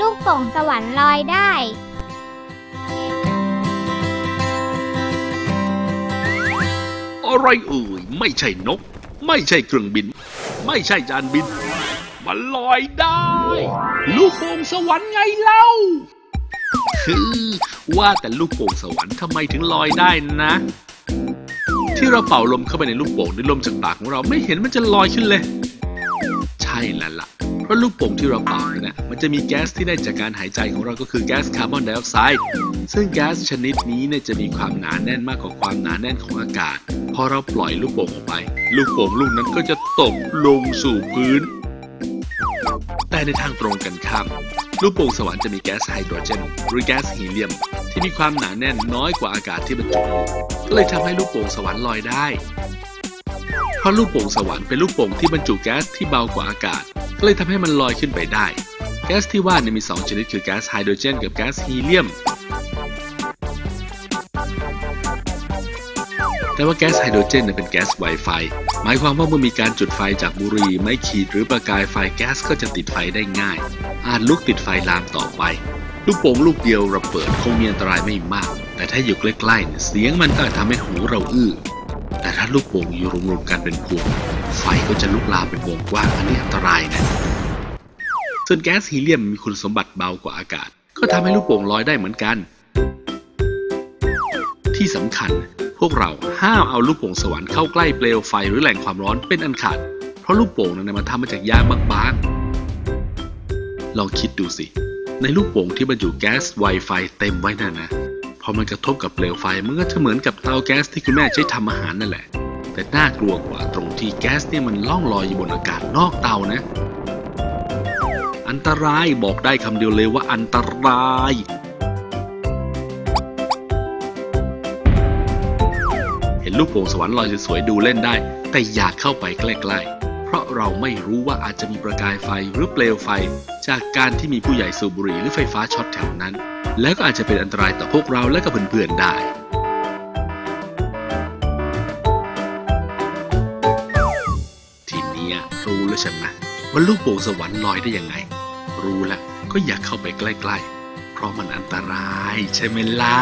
ลูกโป่งสวรรค์ลอยได้อะไรเอ่ยไม่ใช่นก ไม่ใช่เครื่องบิน ไม่ใช่จานบิน มันลอยได้ ลูกโป่งสวรรค์ไงเล่าคือว่าแต่ลูกโป่งสวรรค์ทำไมถึงลอยได้นะ ที่เราเป่าลมเข้าไปในลูกโป่งด้วยลมจากปากของเราไม่เห็นมันจะลอยขึ้นเลย ใช่แล้วล่ะเพราะลูกโป่งที่เราเป่าเนี่ย จะมีแก๊สที่ได้จากการหายใจของเราก็คือแก๊สคาร์บอนไดออกไซด์ซึ่งแก๊สชนิดนี้เนี่ยจะมีความหนาแน่นมากกว่าความหนาแน่นของอากาศ พอเราปล่อยลูกโป่งออกไป ลูกโป่งลูกนั้นก็จะตกลงสู่พื้น แต่ในทางตรงกันข้าม ลูกโป่งสวรรค์จะมีแก๊สไฮโดรเจนหรือแก๊สฮีเลียม ที่มีความหนาแน่นน้อยกว่าอากาศที่บรรจุอยู่ก็เลยทำให้ลูกโป่งสวรรค์ลอยได้เพราะลูกโป่งสวรรค์เป็นลูกโป่งที่บรรจุแก๊สที่เบากว่าอากาศ ก็เลยทำให้มันลอยขึ้นไปได้ แก๊สที่ว่าเนี่ยมี 2 ชนิดคือแก๊สไฮโดรเจนกับแก๊สฮีเลียม แต่ว่าแก๊สไฮโดรเจนเนี่ยเป็นแก๊สไวไฟ หมายความว่าเมื่อมีการจุดไฟจากบุหรี่ไม้ขีดหรือประกายไฟแก๊สก็จะติดไฟได้ง่าย อาจลุกติดไฟลามต่อไป ลูกโป่งลูกเดียวระเบิดคงมีอันตรายไม่มาก แต่ถ้าอยู่ใกล้ๆเนี่ยเสียงมันก็อาจทำให้หูเราอื้อแต่ถ้าลูกโป่งอยู่รวมๆกันเป็นพวงไฟก็จะลุกลามเป็นวงกว้างอันนี้อันตรายนะ ส่วนแก๊สฮีเลียมมีคุณสมบัติเบากว่าอากาศ ก็ทำให้ลูกโป่งลอยได้เหมือนกัน ที่สำคัญ พวกเราห้ามเอาลูกโป่งสวรรค์เข้าใกล้เปลวไฟหรือแหล่งความร้อนเป็นอันขาด เพราะลูกโป่งนั้นมันทำมาจากยางบางๆ ลองคิดดูสิ ในลูกโป่งที่บรรจุแก๊สไวไฟเต็มไว้นั่นนะพอมันกระทบกับเปลวไฟมันก็จะเหมือนกับเตาแก๊สที่คุณแม่ใช้ทำอาหารนั่นแหละแต่น่ากลัวกว่าตรงที่แก๊สเนี่ยมันล่องลอยอยู่บนอากาศนอกเตานะ อันตรายบอกได้คำเดียวเลยว่าอันตรายเห็นลูกโป่งสวรรค์ลอยสวยๆดูเล่นได้ แต่อยากเข้าไปใกล้ๆ เพราะเราไม่รู้ว่าอาจจะมีประกายไฟหรือเปลวไฟ จากการที่มีผู้ใหญ่สูบบุหรี่หรือไฟฟ้าช็อตแถวนั้น แล้วก็อาจจะเป็นอันตรายต่อพวกเราและก็เพื่อนๆได้ ทีนี้รู้แล้วใช่ไหมว่าลูกโป่งสวรรค์ลอยได้ยังไง รู้แล้วก็อย่าเข้าไปใกล้ ๆ เพราะมันอันตรายใช่ไหมล่ะ